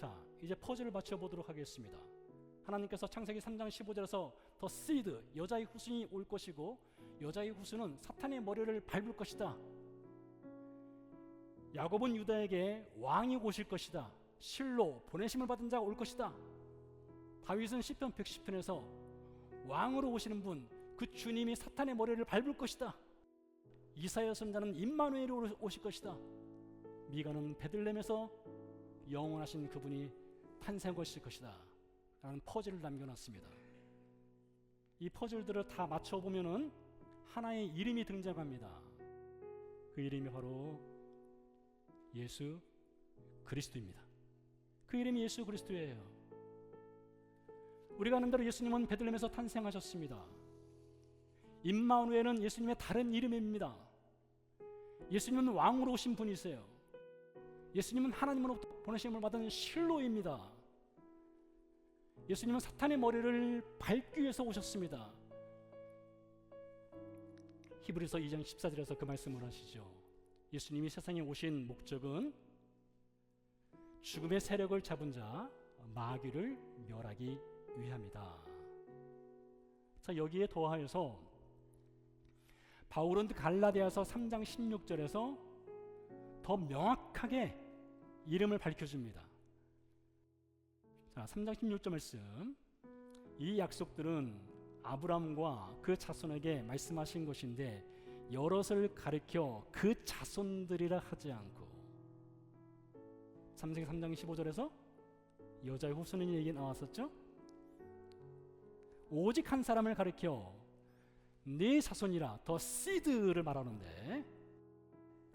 자, 이제 퍼즐을 맞춰 보도록 하겠습니다. 하나님께서 창세기 3장 15절에서 더 시드 여자의 후손이 올 것이고 여자의 후손은 사탄의 머리를 밟을 것이다. 야곱은 유다에게 왕이 오실 것이다. 실로 보내심을 받은 자가 올 것이다. 다윗은 시편 110편에서 왕으로 오시는 분, 그 주님이 사탄의 머리를 밟을 것이다. 이사야 선자는 임마누엘로 오실 것이다. 미가는 베들렘에서 영원하신 그분이 탄생하실 것이다. 라는 퍼즐을 남겨놨습니다. 이 퍼즐들을 다 맞춰보면은 하나의 이름이 등장합니다. 그 이름이 바로 예수 그리스도입니다. 그 이름이 예수 그리스도예요. 우리가 아는 대로 예수님은 베들렘에서 탄생하셨습니다. 임마누엘은 예수님의 다른 이름입니다. 예수님은 왕으로 오신 분이세요. 예수님은 하나님으로부터 보내심을 받은 실로입니다. 예수님은 사탄의 머리를 밟기 위해서 오셨습니다. 히브리서 2장 14절에서 그 말씀을 하시죠. 예수님이 세상에 오신 목적은 죽음의 세력을 잡은 자 마귀를 멸하기 위함이다. 자 여기에 더하여서 바울은 갈라디아서 3장 16절에서 더 명확하게 이름을 밝혀줍니다. 자 3장 16절 말씀 이 약속들은 아브라함과 그 자손에게 말씀하신 것인데 여럿을 가리켜 그 자손들이라 하지 않고 삼세기 3장 15절에서 여자의 후손인 얘기 나왔었죠? 오직 한 사람을 가리켜 네 자손이라 더 시드를 말하는데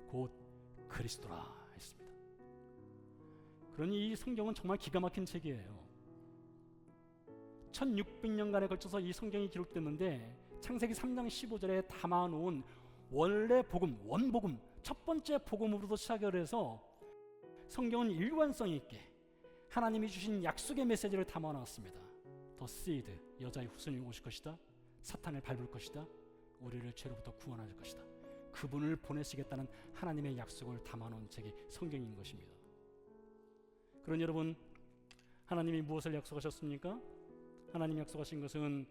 곧 그리스도라 했습니다. 그러니 이 성경은 정말 기가 막힌 책이에요. 1600년간에 걸쳐서 이 성경이 기록됐는데 창세기 3장 15절에 담아놓은 원래 복음, 원복음, 첫 번째 복음으로도 시작을 해서 성경은 일관성 있게 하나님이 주신 약속의 메시지를 담아놨습니다. 더 시드, 여자의 후손이 오실 것이다. 사탄을 밟을 것이다. 우리를 죄로부터 구원할 것이다. 그분을 보내시겠다는 하나님의 약속을 담아놓은 책이 성경인 것입니다. 그런 여러분, 하나님이 무엇을 약속하셨습니까? 하나님 약속하신 것은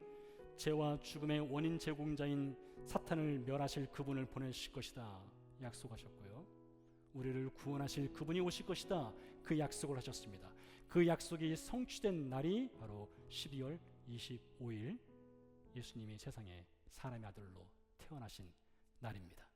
죄와 죽음의 원인 제공자인 사탄을 멸하실 그분을 보내실 것이다. 약속하셨고요. 우리를 구원하실 그분이 오실 것이다. 그 약속을 하셨습니다. 그 약속이 성취된 날이 바로 12월 25일 예수님이 세상에 사람의 아들로 태어나신 날입니다.